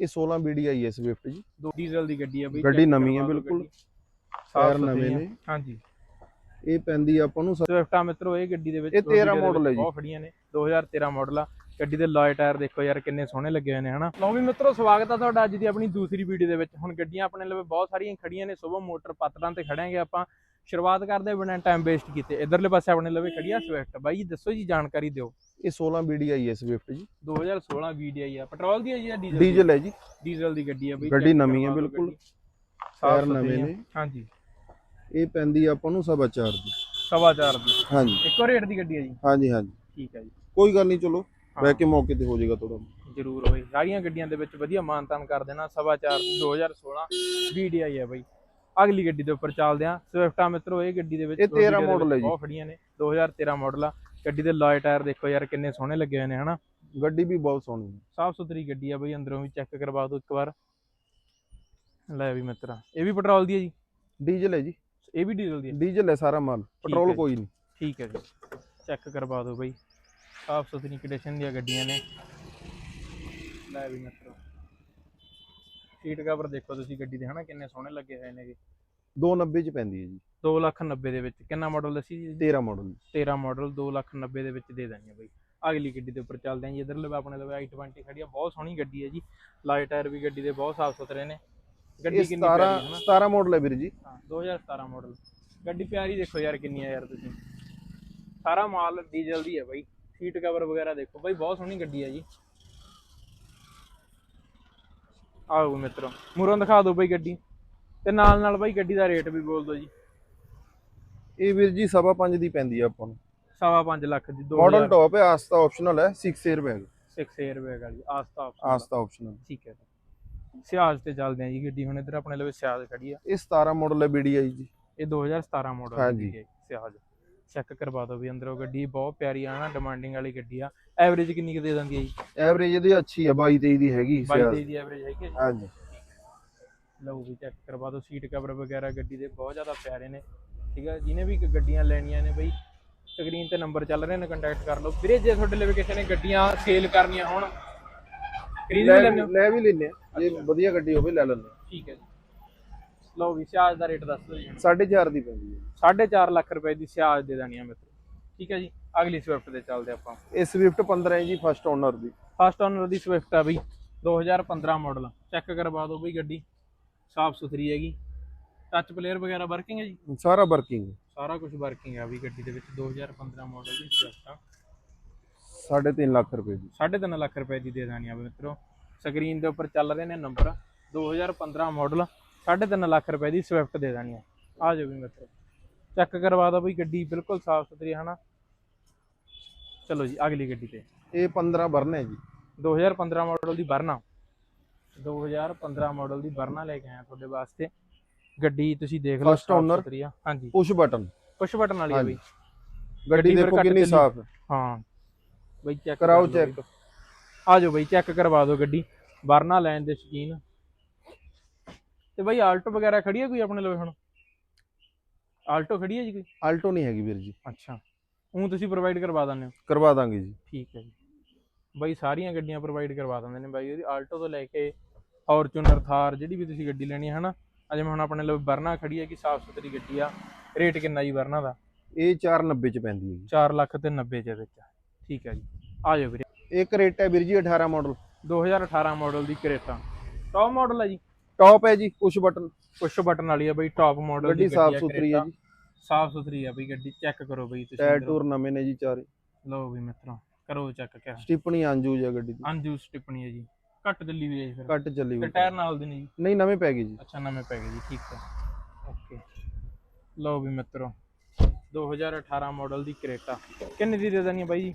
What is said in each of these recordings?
ਇਹ 16 BDI ਹੈ Swift ਜੀ। ਦੋ ਡੀਜ਼ਲ ਦੀ ਗੱਡੀ ਆ ਬਈ ਗੱਡੀ ਨਵੀਂ ਹੈ ਬਿਲਕੁਲ। ਸਾਫ਼ ਨਵੇਂ। ਨੇ। ਹਾਂਜੀ। ਇਹ ਪੈਂਦੀ ਆ ਆਪਾਂ ਨੂੰ ਸਵਿਫਟਾ ਮਿੱਤਰੋ ਇਹ ਗੱਡੀ ਦੇ ਵਿੱਚ ਇਹ ਦੋ ਵੀਡੀਓ 13 ਦੇ model ਵਿੱਚ ਹੈ ਜੀ। ਬਹੁਤ ਖੜੀਆਂ ਨੇ। 2013 ਮਾਡਲ ਆ। ਗੱਡੀ ਦੇ ਲੋਏ ਟਾਇਰ ਦੇਖੋ ਯਾਰ ਕਿੰਨੇ ਸੋਹਣੇ ਲੱਗੇ ਹੋਏ ਨੇ ਹਨਾ? ਲਓ ਵੀ ਮਿੱਤਰੋ ਸਵਾਗਤ ਆ ਤੁਹਾਡਾ ਅੱਜ ਦੀ ਆਪਣੀ ਦੂਸਰੀ ਵੀਡੀਓ ਦੇ ਵਿੱਚ। ਹੁਣ ਗੱਡੀਆਂ ਆਪਣੇ ਲਈ ਬਹੁਤ ਸਾਰੀਆਂ ਖੜੀਆਂ ਨੇ। ਸੁਬਹ ਮੋਟਰ ਪੱਤਰਾਂ ਤੇ ਖੜਾਂਗੇ ਆਪਾਂ। ਸ਼ੁਰੂਆਤ ਕਰਦੇ ਬਿਨਾਂ ਟਾਈਮ ਵੇਸਟ ਕੀਤੇ। ਇਧਰਲੇ ਪਾਸੇ ਆਪਣੇ ਲਈ ਖੜੀ ਆ ਸਵਿਫਟ ਬਾਈ ਜੀ ਦੱਸੋ ਜੀ ਜਾਣਕਾਰੀ ਦਿਓ। ਇਹ 16 BDI ਹੈ ਸਵਿਫਟ ਜੀ। 2016 VDI ਆ। ਪੈਟਰੋਲ ਦੀ ਹੈ ਜੀ ਜਾਂ ਡੀਜ਼ਲ ਡੀਜ਼ਲ ਹੈ ਜੀ। ਡੀਜ਼ਲ ਦੀ ਗੱਡੀ ਆ ਬਈ। ਗੱਡੀ ਨਵੀਂ ਹੈ ਬਿਲਕੁਲ। ਸਾਫ਼ ਨਵੇਂ। ਨੇ। ਹਾਂਜੀ। ਇਹ ਪੈਂਦੀ ਆ ਆਪਾਂ ਨੂੰ ਸਵਾ ਚਾਰ ਦੀ। ਸਵਾ ਚਾਰ ਦੀ। ਹਾਂਜੀ। ਇੱਕੋ ਰੇਟ ਦੀ ਗੱਡੀ ਆ ਜੀ। ਹਾਂਜੀ ਹਾਂਜੀ। ਠੀਕ ਹੈ ਜੀ। ਕੋਈ ਗੱਲ ਨਹੀਂ ਚਲੋ। ਹਾਂ। ਬਹਿ ਕੇ ਮੌਕੇ ਤੇ ਹੋ ਜਾਏਗਾ ਥੋੜਾ ਜ਼ਰੂਰ ਹੋਈ ਸਾਰੀਆਂ ਗੱਡੀਆਂ ਦੇ ਵਿੱਚ ਵਧੀਆ ਮਾਨਤਾਨ ਕਰ ਦੇਣਾ। ਸਵਾ ਚਾਰ ਦੀ 2016 VDI ਹੈ ਬਈ। ਅਗਲੀ ਗੱਡੀ ਦੇ ਉੱਪਰ ਚੱਲਦੇ ਆ ਸਵਿਫਟਾ ਮਿੱਤਰੋ ਇਹ ਗੱਡੀ ਦੇ ਵਿੱਚ ਇਹ ਦੋ video 13 ਦੇ model ਵਿੱਚ ਹੈ ਜੀ। ਬਹੁਤ ਖੜੀਆਂ ਨੇ। 2013 ਮਾਡਲ ਆ। ਗੱਡੀ ਦੇ ਲੋਏ ਟਾਇਰ ਦੇਖੋ ਯਾਰ ਕਿੰਨੇ ਸੋਹਣੇ ਲੱਗੇ ਹੋਏ ਨੇ ਹਨਾ? ਗੱਡੀ ਵੀ ਬਹੁਤ ਸੋਹਣੀ ਹੈ। ਸਾਫ਼ ਸੁਥਰੀ ਗੱਡੀ ਆ ਬਈ ਅੰਦਰੋਂ ਵੀ ਚੈੱਕ ਕਰਵਾ ਦਿਓ ਇੱਕ ਵਾਰ। ਲੈ ਵੀ ਮਿੱਤਰਾ ਇਹ ਵੀ ਪੈਟਰੋਲ ਦੀ ਹੈ ਜੀ? ਡੀਜ਼ਲ ਹੈ ਜੀ। ਇਹ ਵੀ ਡੀਜ਼ਲ ਦੀ ਹੈ ਡੀਜ਼ਲ ਹੈ ਸਾਰਾ ਮਾਲ ਪੈਟਰੋਲ। ਕੋਈ ਨਹੀਂ। ਠੀਕ ਹੈ ਜੀ। ਚੈੱਕ ਕਰਵਾ ਦਿਓ ਬਈ। ਸਾਫ਼ ਸੁਥਰੀ ਕੰਡੀਸ਼ਨ ਦੀਆਂ ਗੱਡੀਆਂ ਨੇ। ਲੈ ਵੀ ਮਿੱਤਰੋ। ਸੀਟ ਕਵਰ ਦੇਖੋ ਤੁਸੀਂ ਗੱਡੀ ਦੇ ਹਨਾ ਕਿੰਨੇ ਸੋਹਣੇ ਲੱਗੇ ਹੋਏ ਨੇਗੇ। 290 ਚ ਪੈਂਦੀ ਹੈ ਜੀ। 2 ਲੱਖ 90 ਦੇ ਵਿੱਚ ਕਿੰਨਾ ਮਾਡਲ ਦੱਸੀ ਜੀ? 13 ਮਾਡਲ 13 ਮਾਡਲ 2 ਲੱਖ 90 ਦੇ ਵਿੱਚ ਦੇ ਦੇਣੀ ਆ ਬਈ। ਅਗਲੀ ਗੱਡੀ ਦੇ ਉੱਪਰ ਚੱਲਦੇ ਆਂ ਜੀ ਇਧਰ ਲਵੇ ਆਪਣੇ ਲਵੇ i20 ਖੜੀ ਆ ਬਹੁਤ ਸੋਹਣੀ ਗੱਡੀ ਹੈ ਜੀ। ਲਾਈਟ ਟਾਇਰ ਵੀ ਗੱਡੀ ਦੇ ਬਹੁਤ ਸਾਫ਼ ਸੁਥਰੇ ਨੇ। ਗੱਡੀ ਕਿੰਨੀ 17 ਪਿਆਰੀ ਹੈ ਹਨਾ 17 ਮਾਡਲ ਹੈ ਵੀਰ ਜੀ। ਹਾਂ 2017 ਮਾਡਲ ਗੱਡੀ ਪਿਆਰੀ ਦੇਖੋ ਯਾਰ ਕਿੰਨੀ ਆ ਯਾਰ ਤੁਸੀਂ। ਸਾਰਾ ਮਾਲ ਡੀਜ਼ਲ ਦੀ ਹੈ ਬਾਈ। ਸੀਟ ਕਵਰ ਵਗੈਰਾ ਦੇਖੋ ਬਾਈ ਬਹੁਤ ਸੋਹਣੀ ਗੱਡੀ ਹੈ ਜੀ। ਆਓ ਮਿੱਤਰੋ ਮੂਰੋਂ ਦਿਖਾ ਦਿਓ ਬਾਈ ਗੱਡੀ। ਤੇ ਨਾਲ ਨਾਲ ਬਾਈ ਗੱਡੀ ਦਾ ਰੇਟ ਵੀ ਬੋਲ ਦਿਓ ਜੀ। ਇਹ ਵੀਰ ਜੀ ਸਵਾ ਦੀ ਪੈਂਦੀ ਆ ਆਪਾਂ ਨੂੰ। ਸਵਾ ਲੱਖ ਦੀ ਮਾਡਲ ਟੌਪ ਹੈ ਆਸਤਾ ਆਪਸ਼ਨਲ ਹੈ 6 에ਅਰ ਬੈਗ 6 ਰੁਪਏ ਵਾਲੀ ਆਸਤਾ option ਆਸਤਾ ਆਪਸ਼ਨਲ ਠੀਕ ਹੈ ਸਿਆਜ ਤੇ ਚੱਲਦੇ ਆ ਜੀ ਗੱਡੀ ਹੁਣ ਇਧਰ ਆਪਣੇ ਲਈ ਸਿਆਜ ਖੜੀ ਆ। ਇਹ 17 ਮਾਡਲ ਹੈ BDI ਜੀ। ਇਹ 2017 ਮਾਡਲ ਹੈ ਸਿਆਜ ਚੈੱਕ ਕਰਵਾ ਦਿਓ ਵੀ ਅੰਦਰੋਂ ਗੱਡੀ ਬਹੁਤ ਪਿਆਰੀ ਆ ਨਾ ਡਿਮਾਂਡਿੰਗ ਵਾਲੀ ਗੱਡੀ ਆ। ਐਵਰੇਜ ਕਿੰਨੀ ਕੁ ਦੇ ਦਿੰਦੀ ਹੈ ਜੀ? ਐਵਰੇਜ ਇਹਦੀ ਅੱਛੀ ਹੈ 22 23 ਦੀ ਹੈਗੀ 22 ਸਿਆਜ਼। ਦੀ ਐਵਰੇਜ ਹੈਗੀ ਹੈ ਜੀ? ਹਾਂਜੀ। ਲਓ ਵੀ ਚੈੱਕ ਕਰਵਾ ਦਿਓ ਸੀਟ ਕਵਰ ਵਗੈਰਾ ਗੱਡੀ ਦੇ ਬਹੁਤ ਜ਼ਿਆਦਾ ਪਿਆਰੇ ਨੇ। ਠੀਕ ਹੈ ਜਿਹਨੇ ਵੀ ਗੱਡੀਆਂ ਲੈਣੀਆਂ ਨੇ ਬਈ ਸਕਰੀਨ ਤੇ ਨੰਬਰ ਚੱਲ ਰਹੇ ਨੇ ਕੰਟੈਕਟ ਕਰ ਲਓ। ਵੀਰੇ ਜੇ ਤੁਹਾਡੇ ਲਈ ਕਿਸੇ ਨੇ ਗੱਡੀਆਂ ਸੇਲ ਕਰਨੀਆਂ ਹੋਣ ਖਰੀਦ ਵੀ ਲੈ ਲੈਣੇ ਵੀ ਆ। ਜੇ ਵਧੀਆ ਗੱਡੀ ਹੋਵੇ ਲੈ ਲੈਂਦੇ ਠੀਕ ਹੈ ਜੀ। ਲਓ ਵੀ ਸਿਆਜ ਦਾ ਰੇਟ ਦੱਸ ਦਿਓ ਜੀ। 4.5 ਦੀ ਪੈਂਦੀ ਹੈ। 4.5 ਲੱਖ ਰੁਪਏ ਦੀ ਸਿਆਜ ਦੇ ਦੇਣੀ ਆ ਮਿੱਤਰੋ। ਠੀਕ ਹੈ ਜੀ ਅਗਲੀ ਸਵਿਫਟ ਤੇ ਚੱਲਦੇ ਆਪਾਂ। ਇਹ ਸਵਿਫਟ 15 ਹੈ ਜੀ ਫਸਟ ਓਨਰ ਦੀ। ਫਸਟ ਓਨਰ ਦੀ ਸਵਿਫਟ ਆ ਬਈ 2015 ਮਾਡਲ ਚੈੱਕ ਕਰਵਾ ਦਿਓ ਬਈ ਗੱਡੀ। ਸਾਫ਼ ਸੁਥਰੀ ਹੈਗੀ। ਟੱਚ ਪਲੇਅਰ ਵਗੈਰਾ ਵਰਕਿੰਗ ਹੈ ਜੀ? ਸਾਰਾ ਵਰਕਿੰਗ ਸਾਰਾ ਕੁਝ ਵਰਕਿੰਗ ਆ ਵੀ ਗੱਡੀ ਦੇ ਵਿੱਚ 2015 ਮਾਡਲ ਦੀ ਸਵਿਫਟ ਆ। 3.5 ਲੱਖ ਰੁਪਏ ਦੀ। 3.5 ਲੱਖ ਰੁਪਏ ਦੀ ਦੇ ਦੇਣੀ ਆ ਬਈ ਮਿੱਤਰੋ। ਸਕਰੀਨ ਦੇ ਉੱਪਰ ਚੱਲ ਰਹੇ ਨੇ ਨੰਬਰ 2015 ਮਾਡਲ 3.5 ਲੱਖ ਰੁਪਏ ਦੀ ਸਵਿਫਟ ਦੇ ਦੇਣੀ ਆ। ਆ ਜਾਓ ਵੀ ਮਿੱਤਰੋ। ਚੈੱਕ ਕਰਵਾ ਦਿਓ ਬਈ ਗੱਡੀ ਬਿਲਕੁਲ ਸਾਫ਼ ਸੁਥਰੀ ਹੈ ਹਨਾ? ਚਲੋ ਜੀ ਅਗਲੀ ਗੱਡੀ ਤੇ। ਇਹ 15 ਬਰਨ ਹੈ ਜੀ। 2015 ਮਾਡਲ ਦੀ ਵਰਨਾ 2015 ਮਾਡਲ ਦੀ ਵਰਨਾ ਲੈ ਕੇ ਆਇਆ ਤੁਹਾਡੇ ਵਾਸਤੇ। ਗੱਡੀ ਤੁਸੀਂ ਦੇਖ ਲਓ। ਸੁਥਰੀ ਆ। ਹਾਂਜੀ। ਪੁਸ਼ ਬਟਨ ਪੁਸ਼ ਬਟਨ ਵਾਲੀ ਹਾਂਜੀ। ਬਈ। ਗੱਡੀ ਦੇਖੋ ਕਿੰਨੀ। ਸਾਫ਼। ਹੈ। ਹਾਂ ਬਈ ਚੈੱਕ ਕਰਾਓ check। ਆ ਜਾਓ ਬਈ ਚੈੱਕ ਕਰਵਾ ਦਿਓ ਗੱਡੀ। ਵਰਨਾ ਲੈਣ ਦੇ ਸ਼ਕੀਨ। ਤੇ ਬਈ ਆਲਟੋ ਵਗੈਰਾ ਖੜੀ ਹੈ ਕੋਈ ਆਪਣੇ ਲਵੇ ਹੁਣ? ਆਲਟੋ ਖੜੀ ਹੈ ਜੀ ਕੋਈ? ਆਲਟੋ ਨਹੀਂ ਹੈਗੀ ਵੀਰ ਜੀ। ਅੱਛਾ। ਉਹ ਤੁਸੀਂ ਪ੍ਰੋਵਾਈਡ ਕਰਵਾ ਦਿੰਦੇ ਹੋ? ਕਰਵਾ ਦਾਂਗੇ ਜੀ। ਠੀਕ ਹੈ ਜੀ। ਬਈ ਸਾਰੀਆਂ ਗੱਡੀਆਂ ਪ੍ਰੋਵਾਈਡ ਕਰਵਾ ਦਿੰਦੇ ਨੇ ਬਾਈ। ਉਹਦੀ ਆਲਟੋ ਤੋਂ ਲੈ ਕੇ ਫੋਰਚੂਨਰ ਥਾਰ ਜਿਹੜੀ ਵੀ ਤੁਸੀਂ ਗੱਡੀ ਲੈਣੀ ਹੈ ਹਨਾ? ਅਜੇ ਹੁਣ ਆਪਣੇ ਲਈ ਵਰਨਾ ਖੜੀ ਹੈ ਕਿ ਸਾਫ਼ ਸੁਥਰੀ ਗੱਡੀ ਆ। ਰੇਟ ਕਿੰਨਾ ਜੀ ਵਰਨਾ ਦਾ? ਇਹ 490 ਚ ਪੈਂਦੀ ਹੈ ਜੀ। 4 ਲੱਖ ਤੇ 90 ਦੇ ਵਿੱਚ। ਠੀਕ ਹੈ ਜੀ। ਆ ਜਾਓ ਵੀਰੇ। ਇਹ ਕਰੇਟ ਹੈ ਵੀਰ ਜੀ 18 ਮਾਡਲ 2018 ਮਾਡਲ ਦੀ ਕਰੇਟਾ। ਟੌਪ ਮਾਡਲ ਹੈ ਜੀ। ਟੌਪ ਹੈ ਜੀ ਪੁਸ਼ ਬਟਨ ਪੁਸ਼ ਬਟਨ ਵਾਲੀ ਆ ਬਈ ਟੌਪ ਮਾਡਲ ਗੱਡੀ ਸਾਫ਼ ਸੁਥਰੀ ਹੈ ਜੀ। ਸਾਫ਼ ਸੁਥਰੀ ਆ ਬਈ ਗੱਡੀ ਚੈੱਕ ਕਰੋ ਬਈ ਤੁਸੀਂ ਟਾਇਰ। ਟੂਰ ਨਵੇਂ ਨੇ ਜੀ ਚਾਰੇ। ਲਓ ਵੀ ਮਿੱਤਰੋ ਕਰੋ ਚੈੱਕ ਕਿਆ। ਸਟਿਪਣੀ ਆਂਜੂ ਹੈ ਗੱਡੀ ਦੀ। ਅਨਜੂਸ ਟਿੱਪਣੀ ਹੈ ਜੀ। ਘੱਟ ਦਿੱਲੀ ਵੀ ਹੈ ਜੀ ਫਿਰ। ਕੱਟ ਚੱਲੀ ਹੋਈ ਟਾਇਰ ਨਾਲ ਦੇ ਨੇ ਜੀ। ਨਹੀਂ ਨਵੇਂ ਪੈ ਗਏ ਜੀ। ਅੱਛਾ ਨਵੇਂ ਪੈ ਗਏ ਜੀ ਠੀਕ ਹੈ ਓਕੇ ਲਓ ਵੀ ਮਿੱਤਰੋ 2018 ਮਾਡਲ ਦੀ ਕਰੇਟਾ। ਕਿੰਨੇ ਦੀ ਦੇ ਦੇਣੀ ਹੈ ਬਾਈ ਜੀ?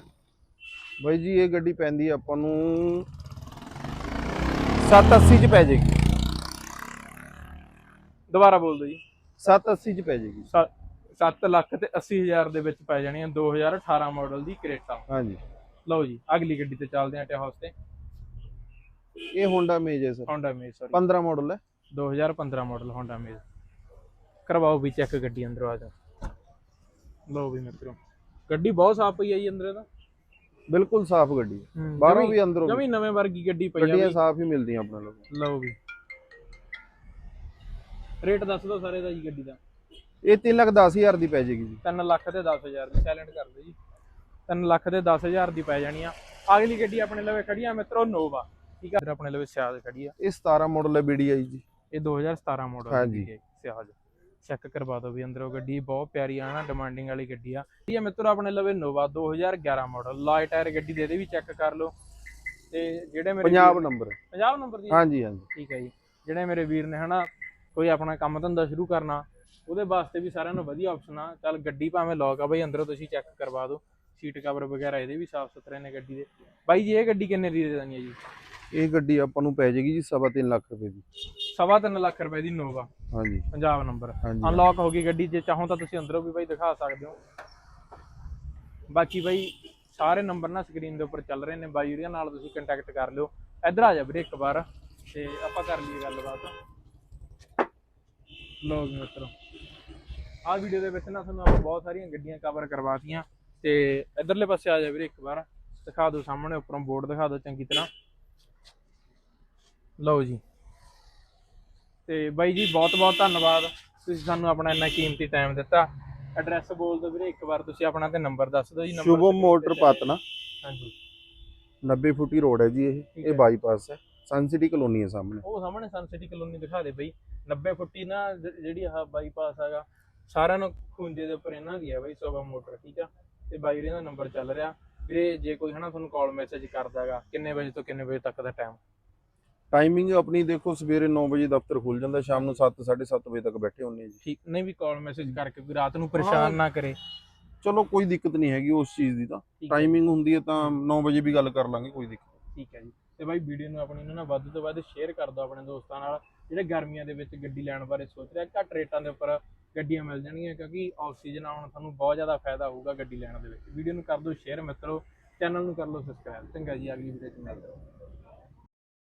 ਬਾਈ ਜੀ ਇਹ ਗੱਡੀ ਪੈਂਦੀ ਆਪਾਂ ਨੂੰ 780 ਚ ਪੈ ਜਾਏਗੀ। ਦੁਬਾਰਾ ਬੋਲ ਦਿਓ ਜੀ। 780 ਚ ਪੈ ਜਾਏਗੀ। 7 ਲੱਖ ਤੇ 80 ਹਜ਼ਾਰ ਦੇ ਵਿੱਚ ਪੈ ਜਾਣੀ ਹੈ 2018 ਮਾਡਲ ਦੀ ਕਰੇਟਾ। ਹਾਂਜੀ। ਲਓ ਜੀ ਅਗਲੀ ਗੱਡੀ ਤੇ ਚੱਲਦੇ ਹਾਂ ਟੇ ਹਾਊਸ ਤੇ। ਇਹ ਹੋਂਡਾ ਮੇਜ ਹੈ sir. Honda Amaze sorry 15 model ਹੈ। 2015 ਮਾਡਲ Honda Amaze ਕਰਵਾਓ ਵੀ ਚੈੱਕ ਗੱਡੀ ਅੰਦਰੋਂ ਆ ਜਾ। ਲਓ ਵੀ ਮਿੱਤਰੋ ਗੱਡੀ ਬਹੁਤ ਸਾਫ਼ ਪਈ ਹੈ ਜੀ ਅੰਦਰ ਇਹਦਾ ਬਿਲਕੁਲ ਸਾਫ਼ ਗੱਡੀ ਹੈ। ਬਾਹਰੋਂ ਵੀ ਅੰਦਰੋਂ ਵੀ। ਜਮੀ ਨਵੇਂ ਵਰਗੀ ਗੱਡੀ ਪਈ ਆ ਗੱਡੀਆਂ। ਸਾਫ਼ ਹੀ ਮਿਲਦੀਆਂ ਆਪਣੇ ਲੋਕ ਲਓ ਵੀ। ਰੇਟ ਦੱਸ ਦਿਓ ਸਾਰੇ ਦਾ ਜੀ ਗੱਡੀ ਦਾ। ਇਹ 3 ਲੱਖ 10000 ਦੀ ਪੈ ਜਾਏਗੀ ਜੀ। 3 ਲੱਖ ਤੇ 10000 ਦੀ ਸਾਇਲੈਂਟ ਕਰ ਦਿਓ ਜੀ। 3 ਲੱਖ ਤੇ 10000 ਦੀ ਪੈ ਜਾਣੀ ਆ। ਅਗਲੀ ਗੱਡੀ ਆਪਣੇ ਲਵੇ ਖੜੀ ਆ ਮਿੱਤਰੋ ਨੋਵਾ ਠੀਕ ਆ? ਫਿਰ ਆਪਣੇ ਲਵੇ ਸਿਆਜ ਖੜੀ ਆ। ਇਹ 17 ਮਾਡਲ ਹੈ BDI ਜੀ। ਇਹ 2017 ਮਾਡਲ। ਦੀ ਹੈ ਸਿਆਜ ਚੈੱਕ ਕਰਵਾ ਦਿਓ ਵੀ ਅੰਦਰੋਂ ਗੱਡੀ ਬਹੁਤ ਪਿਆਰੀ ਆ ਨਾ ਡਿਮਾਂਡਿੰਗ ਵਾਲੀ ਗੱਡੀ ਆ। ਇਹ ਆ ਮਿੱਤਰੋ ਆਪਣੇ ਲਵੇ ਨੋਵਾ 2011 ਮਾਡਲ ਲਾਈ ਟਾਇਰ ਗੱਡੀ ਦੇ ਇਹਦੇ ਵੀ ਚੈੱਕ ਕਰ ਲਓ। ਤੇ ਜਿਹੜੇ ਮੇਰੇ ਪੰਜਾਬ ਨੰਬਰ ਪੰਜਾਬ ਨੰਬਰ ਦੀ ਹਾਂਜੀ ਹਾਂਜੀ। ਠੀਕ ਹੈ ਜੀ। ਜਿਹੜੇ ਮੇਰੇ ਵੀਰ ਨੇ ਹਨਾ ਕੋਈ ਆਪਣਾ ਕੰਮ ਧੰਦਾ ਸ਼ੁਰੂ ਕਰਨਾ ਉਹਦੇ ਵਾਸਤੇ ਵੀ ਸਾਰਿਆਂ ਨੂੰ ਵਧੀਆ ਆਪਸ਼ਨ ਆ। ਚੱਲ ਗੱਡੀ ਭਾਵੇਂ ਲੌਕ ਆ ਬਈ ਅੰਦਰੋਂ ਤੁਸੀਂ ਚੈੱਕ ਕਰਵਾ ਦਿਓ। ਸੀਟ ਕਵਰ ਵਗੈਰਾ ਇਹਦੇ ਵੀ ਸਾਫ਼ ਸੁਥਰੇ ਨੇ ਗੱਡੀ ਦੇ। ਬਾਈ ਜੀ ਇਹ ਗੱਡੀ ਕਿੰਨੇ ਦੀ ਦੇ ਦੇਣੀ ਹੈ ਜੀ? ਇਹ ਗੱਡੀ ਆਪਾਂ ਨੂੰ ਪੈ ਜਾਏਗੀ ਜੀ ਸਵਾ ਤਿੰਨ ਲੱਖ ਰੁਪਏ ਦੀ। ਸਵਾ ਤਿੰਨ ਲੱਖ ਰੁਪਏ ਦੀ ਨੋਵਾ ਹਾਂਜੀ। ਪੰਜਾਬ ਨੰਬਰ ਅਨਲੌਕ ਹੋ ਗਈ ਗੱਡੀ ਜੇ ਚਾਹੋ ਤਾਂ ਤੁਸੀਂ ਅੰਦਰੋਂ ਵੀ ਬਾਈ ਦਿਖਾ ਸਕਦੇ ਹੋ। ਬਾਕੀ ਬਾਈ ਸਾਰੇ ਨੰਬਰ ਨਾ ਸਕਰੀਨ ਦੇ ਉੱਪਰ ਚੱਲ ਰਹੇ ਨੇ। ਬਾਈ ਵੀਰਾਂ ਨਾਲ ਤੁਸੀਂ ਕੰਟੈਕਟ ਕਰ ਲਿਓ। ਇੱਧਰ ਆ ਜਾ ਵੀਰੇ ਇੱਕ ਵਾਰ ਤੇ ਆਪਾਂ ਕਰ ਲਈਏ ਗੱਲਬਾਤ। ਲੋ ਜੀ ਮਿੱਤਰੋ। ਆਹ ਵੀਡੀਓ ਦੇ ਵਿੱਚ ਨਾ ਤੁਹਾਨੂੰ ਆਪਾਂ ਬਹੁਤ ਸਾਰੀਆਂ ਗੱਡੀਆਂ ਕਵਰ ਕਰਵਾਤੀਆਂ। ਤੇ ਇਧਰਲੇ ਪਾਸੇ ਆ ਜਾ ਵੀਰੇ ਇੱਕ ਵਾਰ। ਦਿਖਾ ਦਿਓ ਸਾਹਮਣੇ ਉੱਪਰੋਂ ਬੋਰਡ ਦਿਖਾ ਦਿਓ ਚੰਗੀ ਤਰ੍ਹਾਂ। ਲਓ ਜੀ। ਤੇ ਬਾਈ ਜੀ ਬਹੁਤ ਬਹੁਤ ਧੰਨਵਾਦ। ਤੁਸੀਂ ਸਾਨੂੰ ਆਪਣਾ ਇੰਨਾ ਕੀਮਤੀ ਟਾਈਮ ਦਿੱਤਾ। ਐਡਰੈਸ ਬੋਲ ਦਿਓ ਵੀਰੇ ਇੱਕ ਵਾਰ ਤੁਸੀਂ ਆਪਣਾ ਤੇ ਨੰਬਰ ਦੱਸ ਦਿਓ ਜੀ ਨੰਬਰ ਸ਼ੁਭਮ ਮੋਟਰ ਪਾਤਨਾ। ਹਾਂਜੀ। 90 ਫੁੱਟੀ ਰੋਡ ਹੈ ਜੀ ਇਹ। ਇਹ। ਬਾਈਪਾਸ ਹੈ। ਸਨ ਸਿਟੀ ਕਲੋਨੀ ਹੈ ਸਾਹਮਣੇ। ਉਹ ਸਾਹਮਣੇ ਸਨ ਸਿਟੀ ਕਲੋਨੀ ਦਿਖਾ ਦੇ ਬਈ। 90 ਫੁੱਟੀ ਨਾ ਜ- ਜਿਹੜੀ ਆਹ ਬਾਈਪਾਸ ਹੈਗਾ ਸਾਰਿਆਂ ਨੂੰ ਖੁੰਝੇ ਦੇ ਉੱਪਰ ਇਹਨਾਂ ਦੀ ਹੈ ਬਈ ਸੋਭਾ ਮੋਟਰ ਠੀਕ ਆ? ਤੇ ਬਾਈ ਵੀਰੇ ਦਾ ਨੰਬਰ ਚੱਲ ਰਿਹਾ। ਵੀਰੇ ਜੇ ਕੋਈ ਹਨਾ ਤੁਹਾਨੂੰ ਕਾਲ ਮੈਸੇਜ ਕਰਦਾ ਹੈਗਾ ਕਿੰਨੇ ਵਜੇ ਤੋਂ ਕਿੰਨੇ ਵਜੇ ਤੱਕ ਦਾ ਟਾਈਮ ਟਾਈਮਿੰਗ ਆਪਣੀ ਦੇਖੋ ਸਵੇਰੇ 9 ਵਜੇ ਦਫ਼ਤਰ ਖੁੱਲ ਜਾਂਦਾ ਸ਼ਾਮ ਨੂੰ 7 7:30 ਵਜੇ ਤੱਕ ਬੈਠੇ ਹੁੰਨੇ ਜੀ। ਠੀਕ ਨਹੀਂ ਵੀ ਕਾਲ ਮੈਸੇਜ ਕਰਕੇ ਕੋਈ ਰਾਤ ਨੂੰ ਪਰੇਸ਼ਾਨ ਨਾ ਕਰੇ। ਚਲੋ ਕੋਈ ਦਿੱਕਤ ਨਹੀਂ ਹੈਗੀ ਉਸ ਚੀਜ਼ ਦੀ ਤਾਂ। ਠੀਕ ਹੈ। ਟਾਈਮਿੰਗ ਹੁੰਦੀ ਹੈ ਤਾਂ 9 ਵਜੇ ਵੀ ਗੱਲ ਕਰ ਲਾਂਗੇ ਕੋਈ ਦਿੱਕਤ ਠੀਕ ਹੈ ਜੀ। ਤੇ ਬਾਈ ਵੀਡੀਓ ਨੂੰ ਆਪਣੀ ਇਹਨਾਂ ਨਾਲ ਵੱਧ ਤੋਂ ਵੱਧ ਸ਼ੇਅਰ ਕਰ ਦਿਓ ਆਪਣੇ ਦੋਸਤਾਂ ਨਾਲ। ਜਿਹੜੇ ਗਰਮੀਆਂ ਦੇ ਵਿੱਚ ਗੱਡੀ ਲੈਣ ਬਾਰੇ ਸੋਚ ਰਿਹਾ, ਘੱਟ ਰੇਟਾਂ ਦੇ ਉੱਪਰ ਗੱਡੀਆਂ ਮਿਲ ਜਾਣਗੀਆਂ ਕਿਉਂਕਿ ਆਫ ਸੀਜ਼ਨ ਆਉਣ ਤੁਹਾਨੂੰ ਬਹੁਤ ਜ਼ਿਆਦਾ ਫਾਇਦਾ ਹੋਊਗਾ ਗੱਡੀ ਲੈਣ ਦੇ ਵਿੱਚ। ਵੀਡੀਓ ਨੂੰ ਕਰ ਦਿਓ ਸ਼ੇਅਰ ਮਿੱਤਰੋ ਚੈਨਲ ਨੂੰ ਕਰ ਲਓ ਸਬਸਕ੍ਰਾਈਬ ਚੰਗਾ ਜੀ, ਅਗਲੀ ਵੀਡੀਓ ਚ ਮਿਲਦੇ ਹਾਂ।